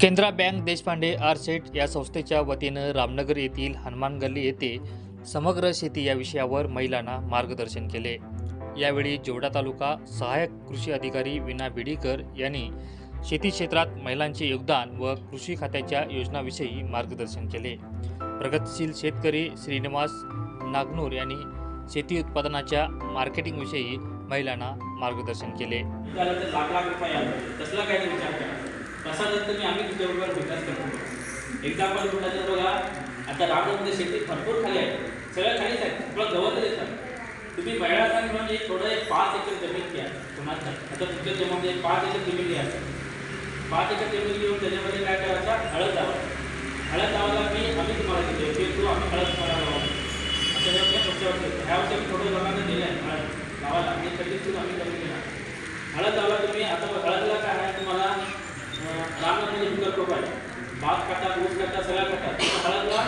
केंद्रा बँक देशपांडे आरसेट या संस्थेच्या वतीनं रामनगर येथील हनुमान गल्ली येथे समग्र शेती या विषयावर महिलांना मार्गदर्शन केले. यावेळी जेवढा तालुका सहाय्यक कृषी अधिकारी विना बिडीकर यांनी शेती क्षेत्रात महिलांचे योगदान व कृषी खात्याच्या योजनाविषयी मार्गदर्शन केले. प्रगतशील शेतकरी श्रीनिवास नागनूर यांनी शेती उत्पादनाच्या मार्केटिंगविषयी महिलांना मार्गदर्शन केले. तसा जर तुम्ही आम्ही तुमच्याबरोबर विकास करतो. एकदा आपण तर बघा आता राममध्ये शेती भरपूर खाली आहे. सगळ्या खालीच आहे. आपलं गवत येतात तुम्ही महिला सांग म्हणजे थोडं एक पाच एकर जमीन घ्या कोणाचं. आता तुमच्या जमामध्ये एक पाच एकर जमीन घ्या. पाच एकर जमीन घेऊन त्याच्यामध्ये काय करायचं? हळद लावा हळद लावायला मी आम्ही तुम्हाला दिले की तू आम्ही हळद तुम्हाला लावा आता हे आपल्या पुढच्या वर्षी. ह्या वर्षी आम्ही थोडं लोकांना दिलं आहे हळद. लावायला. आणि कधीच आम्ही कमी केला. हळद लावला तुम्ही आता हळदला काय आहे तुम्हाला राममध्ये शुगर रोग भात खातात ऊस खातात सगळ्या खातात हळदला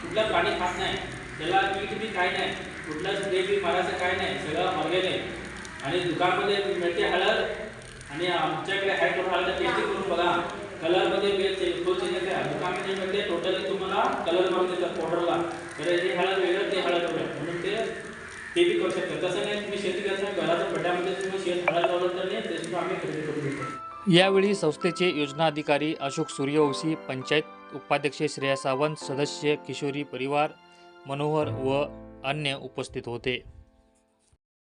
कुठलं पाणी खात नाही. त्याला तुम्ही तुम्ही काय नाही. कुठलं स्प्रे बी मारायचं काय नाही. सगळं ऑर्गॅनिक आणि दुकानमध्ये मिळते हळद. आणि आमच्याकडे आहे तो हळद. टेस्टिंग करून बघा. कलरमध्ये मिळते. तो चेंज आहे दुकानमध्ये मिळते. टोटली तुम्हाला कलर मारून देतात पावडरला तर हे हळद वेगळं ते हळद वेगळं. म्हणून ते ते बी करू शकता तसं नाही तुम्ही शेती करता घराच्या पड्यामध्ये तुम्ही शेत हळद लावलं तर नाही. ते सुद्धा आम्ही खरेदी करून घेतो यावेळी संस्थेचे योजना अधिकारी अशोक सूर्यवंशी पंचायत उपाध्यक्ष श्रेया सावंत सदस्य किशोरी परिवार मनोहर व अन्य उपस्थित होते.